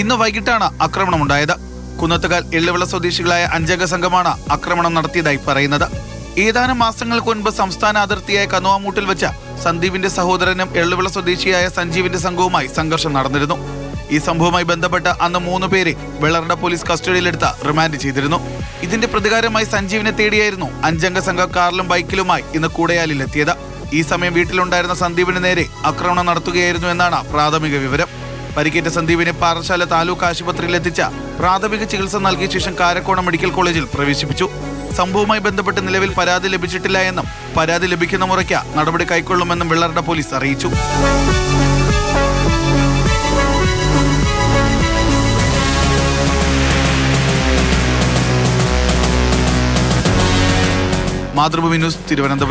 ഇന്ന് വൈകിട്ടാണ് ആക്രമണം ആക്രമണമുണ്ടായത്. കുന്നത്തുകാൽ എള്ളുവിള സ്വദേശികളായ അഞ്ചംഗ സംഘമാണ് ആക്രമണം നടത്തിയതായി പറയുന്നത്. ഏതാനും മാസങ്ങൾക്ക് മുൻപ് സംസ്ഥാന അതിർത്തിയായ കനുവാമൂട്ടിൽ വെച്ച് സന്ദീപിന്റെ സഹോദരനും എള്ളുവിള സ്വദേശിയായ സഞ്ജീവിന്റെ സംഘവുമായി സംഘർഷം നടന്നിരുന്നു. ഈ സംഭവവുമായി ബന്ധപ്പെട്ട് അന്ന് മൂന്ന് പേരെ വെള്ളറട പോലീസ് കസ്റ്റഡിയിലെടുത്ത് റിമാൻഡ് ചെയ്തിരുന്നു. ഇതിന്റെ പ്രതികാരമായി സഞ്ജീവിനെ തേടിയായിരുന്നു അഞ്ചംഗ സംഘം കാറിലും ബൈക്കിലുമായി ഇന്ന് കൂടയാലിലെത്തിയത്. ഈ സമയം വീട്ടിലുണ്ടായിരുന്ന സന്ദീപിന് നേരെ ആക്രമണം നടത്തുകയായിരുന്നു എന്നാണ് പ്രാഥമിക വിവരം. പരിക്കേറ്റ സന്ദീപിനെ പാറശാല താലൂക്ക് ആശുപത്രിയിൽ എത്തിച്ച പ്രാഥമിക ചികിത്സ നൽകിയ ശേഷം കാരക്കോണം മെഡിക്കൽ കോളേജിൽ പ്രവേശിപ്പിച്ചു. സംഭവവുമായി ബന്ധപ്പെട്ട് നിലവിൽ പരാതി ലഭിച്ചിട്ടില്ല എന്നും പരാതി ലഭിക്കുന്ന മുറയ്ക്ക് നടപടി കൈക്കൊള്ളുമെന്നും വെള്ളറട പോലീസ് അറിയിച്ചു. മാതൃഭൂമി ന്യൂസ് തിരുവനന്തപുരം.